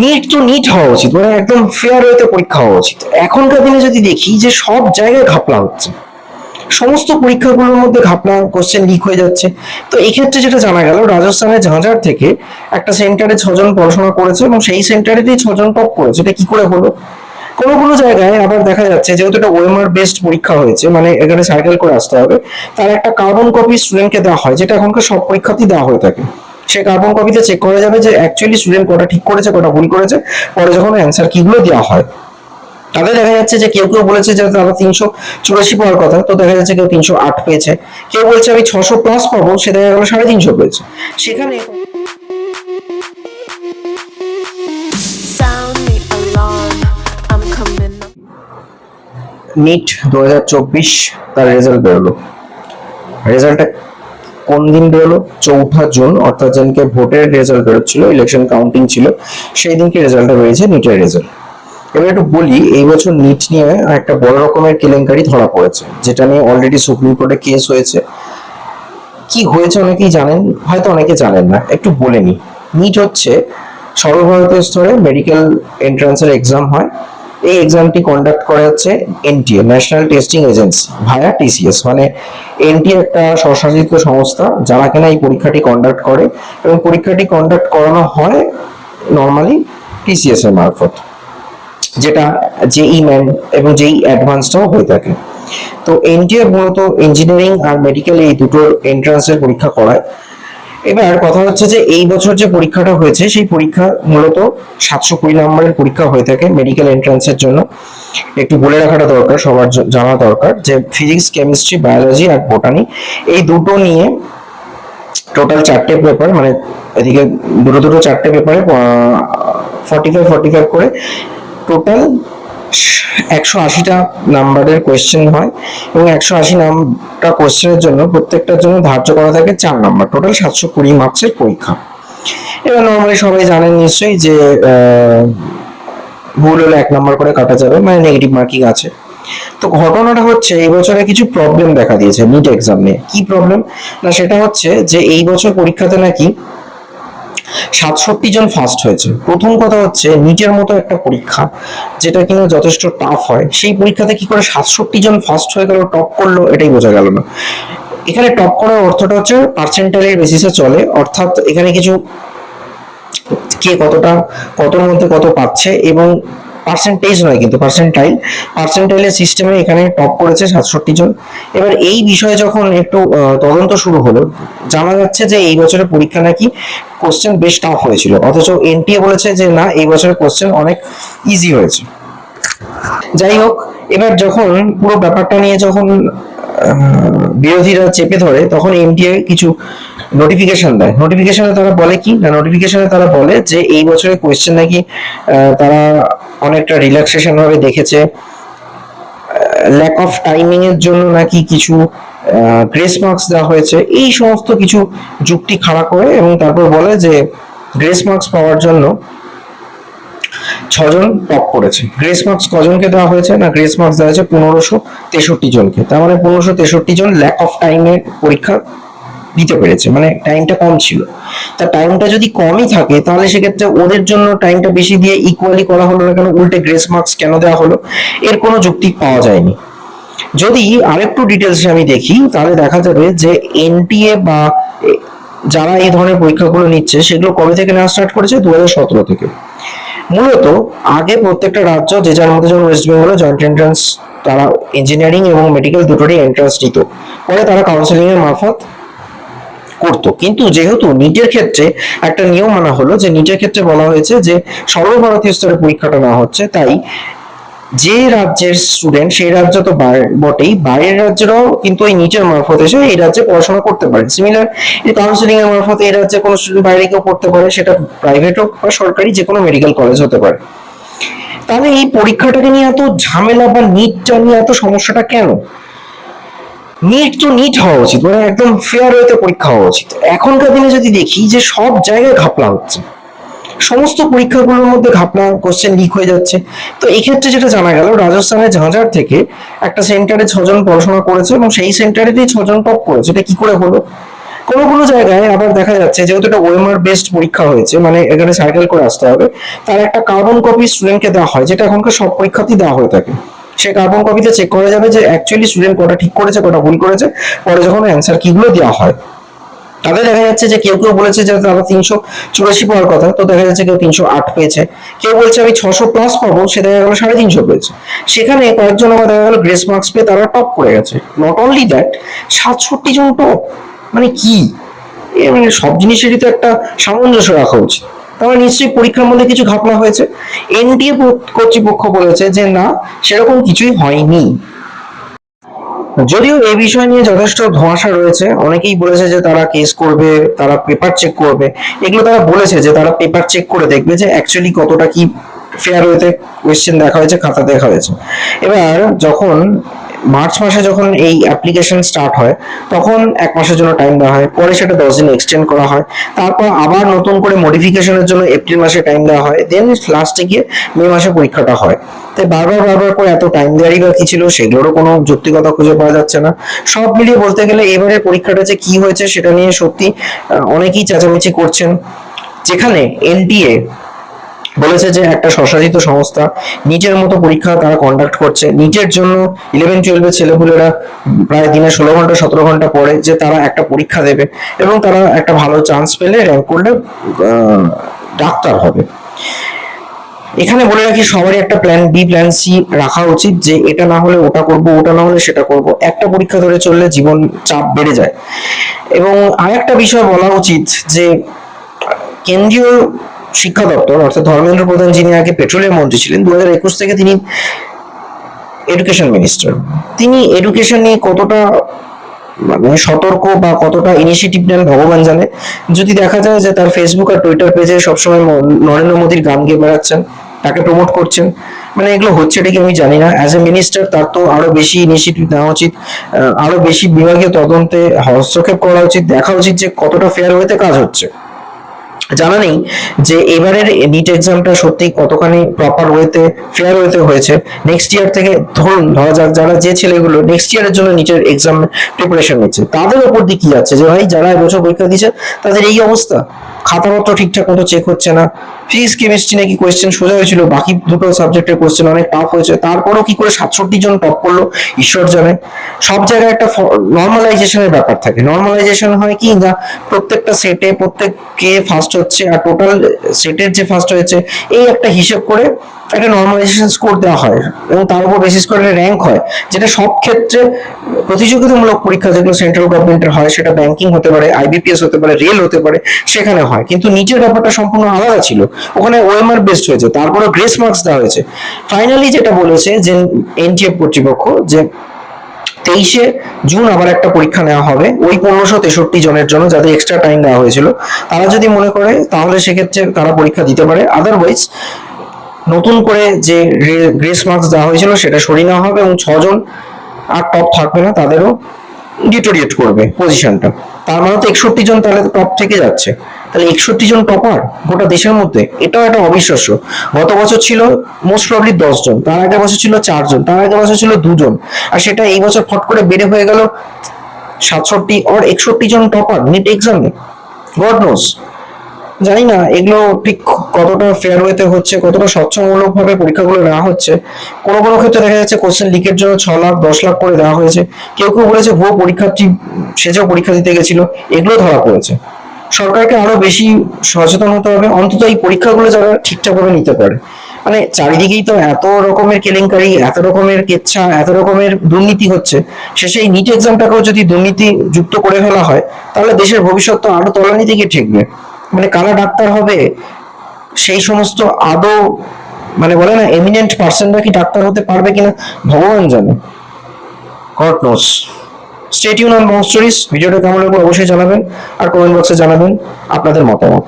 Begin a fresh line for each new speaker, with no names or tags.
NEET তো NEET হওয়া উচিত মানে একদম ফেয়ার ওয়েতে পরীক্ষা হওয়া উচিত। এখনকার দিনে যদি দেখি যে সব জায়গায় ঘাপলা হচ্ছে, সমস্ত পরীক্ষাগুলোর মধ্যে ঘাপলা কোশ্চেন লিক হয়ে যাচ্ছে, তো এই ক্ষেত্রে যেটা জানা গেল, রাজস্থানের ঝাঁঝার থেকে একটা সেন্টারে ছজন পড়াশোনা করেছে এবং সেই সেন্টারেতেই ছজন টপ করেছে, এটা কি করে হলো? কোনো কোনো জায়গায় আবার দেখা যাচ্ছে, যেহেতু এটা ওএমআর বেসড পরীক্ষা হয়েছে মানে এখানে সাইকেল করে আসতে হবে, তার একটা কার্বন কপি স্টুডেন্টকে দেওয়া হয়, যেটা এখনকার সব পরীক্ষাতেই দেওয়া হয়ে থাকে। সেই কার্বন কপিতে চেক করা যাবে যে অ্যাকচুয়ালি স্টুডেন্ট কোটা ঠিক করেছে কোটা ভুল করেছে। পরে যখন অ্যান্সার কিগুলো দেওয়া হয় তাতে দেখা যাচ্ছে যে কেউ কেউ বলেছে যে তারা তিনশো চুরাশি পাওয়ার কথা তো দেখা যাচ্ছে কেউ তিনশো আট পেয়েছে। কেউ বলছে আমি ছশো প্লাস পাবো সে দেখা গেলো সাড়ে তিনশো পেয়েছে। সেখানে. নিট দু হাজার চব্বিশ তার রেজাল্ট বেরোলো। রেজাল্টটা কোন দিন বেরোলো? চৌঠা জুন, অর্থাৎ যেদিনকে ভোটের রেজাল্ট বেরোচ্ছিল ইলেকশন কাউন্টিং ছিল, সেই দিনকে রেজাল্টটা বেরিয়েছে? নিটের রেজাল্ট এবার একটু বলি, এই বছর নিট নিয়ে একটা বড় রকমের কেলেঙ্কারি ধরা পড়েছে, যেটা নিয়ে অলরেডি সুপ্রিম কোর্টে কেস হয়েছে। কি হয়েছে অনেকেই জানেন, হয়তো অনেকে জানেন না, একটু বলে নি নিট হচ্ছে সর্বভারতীয় স্তরে মেডিকেল এন্ট্রান্সের এক্সাম হয়। এই এক্সামটি কন্ডাক্ট করা হচ্ছে NTA national testing agency via TCS মানে এনটিএ একটা স্বশাসিত সংস্থা যারা কিনা এই পরীক্ষাটি কন্ডাক্ট করে এবং পরীক্ষাটি কন্ডাক্ট করানো হয় নর্মালি টিসিএস এর মারফত, যেটা জেই ম্যান এবং জেই অ্যাডভান্সটাও হয়ে থাকে। তো এনটিএ মূলত ইঞ্জিনিয়ারিং আর মেডিকেল এই দুটোর এন্ট্রান্সের পরীক্ষা করায়। এবার কথা হচ্ছে যে এই বছর যে পরীক্ষাটা হয়েছে, সেই পরীক্ষা মূলত সাতশো কুড়ি নম্বরের পরীক্ষা হয়ে থাকে মেডিকেল এন্ট্রান্সের জন্য। একটু বলে রাখাটা দরকার, সবার জানা দরকার যে ফিজিক্স কেমিস্ট্রি বায়োলজি আর বোটানি এই দুটো নিয়ে টোটাল চারটে পেপার মানে এদিকে দুটো দুটো চারটে পেপারে ফর্টি ফাইভ ফর্টি ফাইভ করে টোটাল একশো আশিটা নাম্বারের কোয়েশ্চেন হয় এবং একশো আশি নামটা কোয়েশ্চেনের জন্য প্রত্যেকটার জন্য ধার্য করা থাকে চার নাম্বার। টোটাল সাতশো কুড়ি মার্কসের পরীক্ষা। এবার নর্মালি সবাই জানেন নিশ্চয়ই যে ভুল হলে এক নাম্বার করে কাটা যাবে মানে নেগেটিভ মার্কিং আছে। তো ঘটনাটা হচ্ছে এই বছরে কিছু প্রবলেম দেখা দিয়েছে নিট এক্সাম নিয়ে। কি প্রবলেম না, সেটা হচ্ছে যে এই বছর পরীক্ষাতে নাকি সাতষট্টি জন ফার্স্ট হয়েছে। প্রথম কথা হচ্ছে নিটের মতো একটা পরীক্ষা, যেটা কিনা যথেষ্ট টাফ হয়, সেই পরীক্ষাতে কি করে সাতষট্টি জন ফার্স্ট হয়ে গেল টপ করল, এটাই বোঝা গেল না। এখানে টপ করার অর্থটা হচ্ছে পার্সেন্টেজের বেসিসে চলে, অর্থাৎ এখানে কিছু কে কতটা, কতর মধ্যে কত পাচ্ছে, এবং পার্সেন্টেজ নয় কিন্তু পার্সেন্টাইল পার্সেন্টাইলের সিস্টেমে এখানে টপ করেছে সাতষট্টি জন। এবার এই বিষয়ে যখন একটু তদন্ত শুরু হলো, জানা যাচ্ছে যে এই বছরের পরীক্ষা নাকি কোশ্চেন বেশ টাফ হয়েছিল। অথচ এনটিএ বলেছে যে না, এই বছরের কোশ্চেন অনেক ইজি হয়েছে। যাই হোক, এবার যখন পুরো ব্যাপারটা নিয়ে যখন বিরোধীরা চেপে ধরে, তখন এমটিএ কিছু নোটিফিকেশন দেয়। নোটিফিকেশনে তারা বলে কি? না নোটিফিকেশনে তারা বলে যে এই বছরের কোয়েশ্চেন নাকি তারা অনেকটা রিল্যাক্সেশন ভাবে দেখেছে। ল্যাক অফ টাইমিং এর জন্য নাকি কিছু গ্রেস মার্কস দেওয়া হয়েছে। এই সমস্ত কিছু যুক্তি খাড়া করে এবং তারপর বলে যে গ্রেস মার্কস পাওয়ার জন্য ছজন টপ করেছে। গ্রেস মার্কস কজনকে দেওয়া হয়েছে? না গ্রেস মার্কস দেওয়া হয়েছে পনেরোশো তেষট্টি জনকে। তার মানে পনেরোশো তেষট্টি জন ল্যাক অফ টাইমে পরীক্ষা দিতে পেরেছে মানে টাইমটা কম ছিল। তা টাইমটা যদি কমই থাকে, তাহলে সেক্ষেত্রে ওদের জন্য টাইমটা বেশি দিয়ে ইকুয়ালি করা হলো না কেন? উল্টে গ্রেস মার্কস কেন দেওয়া হলো? এর কোনো যুক্তি পাওয়া যায়নি। যদি আরেকটু ডিটেলসে আমি দেখি, তাহলে দেখা যাবে যে এনটিএ বা যারা এই ধরনের পরীক্ষাগুলো নিচ্ছে, সেগুলো কবে থেকে নেওয়া স্টার্ট করেছে? দু সতেরো থেকে। মূলত আগে প্রত্যেকটা রাজ্য, যে যার মধ্যে যেমন ওয়েস্ট বেঙ্গলে জয়েন্ট এন্ট্রান্স তারা ইঞ্জিনিয়ারিং এবং মেডিকেল দুটোরই এন্ট্রান্স নিত। পরে তারা কাউন্সিলিং এর মারফত করতো। কিন্তু যেহেতু নিটের ক্ষেত্রে একটা নিয়ম আনা হলো যে নিটের ক্ষেত্রে বলা হয়েছে যে সর্বভারতীয় স্তরে পরীক্ষাটা নেওয়া হচ্ছে, তাই যে রাজ্যের স্টুডেন্ট সেই রাজ্য তো বটেই, বাইরের রাজ্যেরও কিন্তু এই নিটের মারফত এসে এই রাজ্যে পড়াশোনা করতে পারে। সিমিলার এই কাউন্সিলিং এর মারফত এই রাজ্যে কোনো স্টুডেন্ট বাইরে কেউ পড়তে পারে, সেটা প্রাইভেট হোক বা সরকারি যে কোনো মেডিকেল কলেজ হতে পারে। তাহলে এই পরীক্ষাটাকে নিয়ে এত ঝামেলা বা নিটটা নিয়ে এত সমস্যাটা কেন? নিট তো নিট হওয়া উচিত মানে একদম ফেয়ার ওয়েতে পরীক্ষা হওয়া উচিত। এখনকার দিনে যদি দেখি যে সব জায়গায় ঘাপলা হচ্ছে, সমস্ত পরীক্ষাগুলোর মধ্যে ঘাপলা কোশ্চেন লিক হয়ে যাচ্ছে, তো এই ক্ষেত্রে যেটা জানা গেল, রাজস্থানের ঝাঁঝার থেকে একটা সেন্টারে ছজন পড়াশোনা করেছে এবং সেই সেন্টারেতেই ছজন টপ করেছে, এটা কি করে হলো? কোনো কোনো জায়গায় আবার দেখা যাচ্ছে, যেহেতু এটা ওএমআর বেসড পরীক্ষা হয়েছে মানে এখানে সার্কেল করে আসতে হবে, তার একটা কার্বন কপি স্টুডেন্টকে দেওয়া হয়, যেটা এখনকার সব পরীক্ষাতেই দেওয়া হয়ে থাকে। সেই কার্বন কপিতে চেক করা যাবে যে অ্যাকচুয়ালি স্টুডেন্ট কোটা ঠিক করেছে, কোটা ভুল করেছে। পরে যখন অ্যান্সার কিগুলো দেওয়া হয়, তাতে দেখা যাচ্ছে যে কেউ কেউ বলেছে যে তারা তিনশো চুরাশি পাওয়ার কথা, তো দেখা যাচ্ছে কেউ তিনশো আট পেয়েছে। কেউ বলছে আমি ছশো প্লাস পাবো, সে দেখা গেলো সাড়ে তিনশো পেয়েছে। সেখানে কয়েকজন আবার দেখা গেলো গ্রেস মার্কস পেয়ে তারা টপ করে গেছে। নট অনলি দ্যাট সাতষট্টি জন টপ মানে কি? মানে সব জিনিসেরই তো একটা সামঞ্জস্য রাখা উচিত। তাহলে নিশ্চয়ই পরীক্ষার মধ্যে কিছু ঘটনা হয়েছে। এনটিএ কর্তৃপক্ষ বলেছে যে না, সেরকম কিছুই হয়নি। যদিও এই বিষয় নিয়ে যথেষ্ট ধোঁয়াশা রয়েছে, অনেকেই বলেছে যে তারা কেস করবে, তারা পেপার চেক করবে। এগুলো তারা বলেছে যে তারা পেপার চেক করে দেখবে যে অ্যাকচুয়ালি কতটা কি ফেয়ার হয়েছে কোয়েশ্চেন দেখা হয়েছে, খাতা দেখা হয়েছে। এবার যখন মার্চ মাসে যখন এই অ্যাপ্লিকেশন স্টার্ট হয়, তখন এক মাসের জন্য টাইম দেওয়া হয়। পরে সেটা দশ দিন এক্সটেন্ড করা হয়। তারপর আবার নতুন করে মডিফিকেশনের জন্য এপ্রিল মাসে টাইম দেওয়া হয়। দেন লাস্টে গিয়ে মে মাসে পরীক্ষাটা হয়। তাই বারবার বারবার করে এত টাইম দেওয়ারই বা কি ছিল, সেগুলোরও কোনো যৌক্তিকতা খুঁজে পাওয়া যাচ্ছে না। সব মিলিয়ে বলতে গেলে এবারে পরীক্ষাটা যে কি হয়েছে, সেটা নিয়ে সত্যি অনেকেই চেঁচামেচি করছেন। যেখানে এনটিএ বলেছে যে একটা স্বশাসিত সংস্থা নিটের মতো পরীক্ষা তারা কন্ডাক্ট করছে। নিটের জন্য ইলেভেন টুয়েলভের ছেলেপুলেরা প্রায় দিনে ষোলো ঘণ্টা, সতেরো ঘণ্টা পড়ে যে তারা একটা পরীক্ষা দেবে এবং তারা একটা ভালো চান্স পেলে র্যাঙ্ক করলে ডাক্তার হবে। এখানে বলে রাখি, সবারই একটা প্ল্যান বি প্ল্যান সি রাখা উচিত যে এটা না হলে ওটা করব, ওটা না হলে সেটা করব। একটা পরীক্ষা ধরে চললে জীবন চাপ বেড়ে যায়। এবং আরেকটা বিষয় বলা উচিত যে, কেন্দ্রীয় শিক্ষা দপ্তর, অর্থাৎ ধর্মেন্দ্র প্রধান যিনি আগে পেট্রোলিয়াম মন্ত্রী ছিলেন দু থেকে তিনি এডুকেশন মিনিস্টার তিনি এডুকেশন নিয়ে কতটা মানে সতর্ক বা কতটা ইনিশিয়েটিভ নেন ভগবান জানে। যদি দেখা যায় যে তার ফেসবুক আর টুইটার পেজে সবসময় নরেন্দ্র মোদীর গান গেয়ে বেড়াচ্ছেন, তাকে প্রমোট করছেন মানে এগুলো হচ্ছে এটা কি আমি জানি না। অ্যাজ এ মিনিস্টার তার তো আরও বেশি ইনিশিয়েটিভ নেওয়া উচিত আরও বেশি বিভাগীয় তদন্তে হস্তক্ষেপ করা উচিত, দেখা উচিত যে কতটা ফেয়ার হইতে কাজ হচ্ছে। জানা নেই যে এবারের নিট এক্সামটা সত্যি কতখানি প্রপার ওয়েতে ফেয়ার ওয়েতে হয়েছে। নেক্সট ইয়ার থেকে ধরুন, ধরা যাক যারা যে ছেলেগুলো নেক্সট ইয়ারের জন্য নিটের এক্সাম প্রিপারেশন নিচ্ছে, তাদের উপর দিয়ে কি যাচ্ছে যে ভাই, যারা এবছর পরীক্ষা দিচ্ছে তাদের এই অবস্থা। খাতাপত্র ঠিকঠাক মতো চেক হচ্ছে না। ফিজিক্স কেমিস্ট্রি নাকি কোয়েশ্চেন সোজা হয়েছিল, বাকি দুটো সাবজেক্টের কোয়েশ্চেন অনেক টাফ হয়েছে। তারপরেও কি করে সাতষট্টি জন টপ করল, ঈশ্বর জানে। সব জায়গায় একটা নর্মালাইজেশনের ব্যাপার থাকে। নর্মালাইজেশন হয় কি না? প্রত্যেকটা সেটে প্রত্যেক কে ফার্স্ট হচ্ছে আর টোটাল সেটের যে ফার্স্ট হয়েছে, এই একটা হিসেব করে একটা নর্মালাইজেশন স্কোর দেওয়া হয় এবং তার উপর বেসিস করে র্যাঙ্ক হয়, যেটা সব ক্ষেত্রে প্রতিযোগিতামূলক পরীক্ষা যেগুলো সেন্ট্রাল গভর্নমেন্টের হয়, সেটা ব্যাংকিং হতে পারে আইবিপিএস হতে পারে রেল হতে পারে, সেখানে হয়। কিন্তু নিচের ব্যাপারটা সম্পূর্ণ আলাদা ছিল। ওখানে ওএমআর বেসড হয়েছে তারপরে গ্রেস মার্কস দেওয়া হয়েছে। ফাইনালি যেটা বলেছে যে এনটিএফ কর্তৃপক্ষ যে তেইশে জুন আবার একটা পরীক্ষা নেওয়া হবে। ওই পনেরোশো তেষট্টি জনের জন্য যাদের এক্সট্রা টাইম দেওয়া হয়েছিল, তারা যদি মনে করে তাহলে সেক্ষেত্রে তারা পরীক্ষা দিতে পারে। আদারওয়াইজ নতুন করে যে গ্রেস মার্কস দেওয়া হয়েছিল, সেটা সরিয়ে নেওয়া হবে এবং ছজন আর টপ থাকবে না, তাদেরও ডিটোরিয়েট করবে পজিশনটা তার মানে তো একষট্টি জন তাহলে টপ থেকে যাচ্ছে। তাহলে একষট্টি জন টপার গোটা দেশের মধ্যে, এটাও একটা অবিশ্বাস্য। গত বছর ছিল মোস্ট প্রবলি দশ জন, তার আগের বছর ছিল চারজন তার আগের বছর ছিল দুজন আর সেটা এই বছর ফট করে বেড়ে হয়ে গেল সাতষট্টি আর একষট্টি জন টপার নিট এক্সামে গড নোস জানি না, এগুলো ঠিক কতটা ফেয়ার ওয়েতে হচ্ছে, কতটা স্বচ্ছমূলক ভাবে পরীক্ষাগুলো নেওয়া হচ্ছে, কোনো কোনো ক্ষেত্রে দেখা যাচ্ছে কোশ্চেন লিকের জন্য ছ লাখ, দশ লাখ করে দেওয়া হয়েছে। কেউ কেউ বলেছে, ভুয়ো পরীক্ষার্থী সেজেও পরীক্ষা দিতে গেছিল। এগুলো ধরা পড়েছে। সরকারকে আরও বেশি সচেতন হতে হবে। অন্তত এই পরীক্ষাগুলো যারা ঠিকঠাকভাবে নিতে পারে। মানে চারিদিকেই তো এত রকমের কেলেঙ্কারি, এত রকমের কেচ্ছা, এত রকমের দুর্নীতি হচ্ছে। শেষে এই নিট এক্সামটাকেও যদি দুর্নীতি যুক্ত করে ফেলা হয়, তাহলে দেশের ভবিষ্যৎ তো আরও তলানি দিকে ঠেকবে। মানে কারা ডাক্তার হবে? সেই সমস্ত আদৌ মানে বলে না এমিনেন্ট পার্সনরা কি ডাক্তার হতে পারবে কিনা, ভগবান জানে। গড নোস স্টেট ইউন অন স্টোরিজ ভিডিওটা কেমন লাগল অবশ্যই জানাবেন, আর কমেন্ট বক্সে জানাবেন আপনাদের মতামত।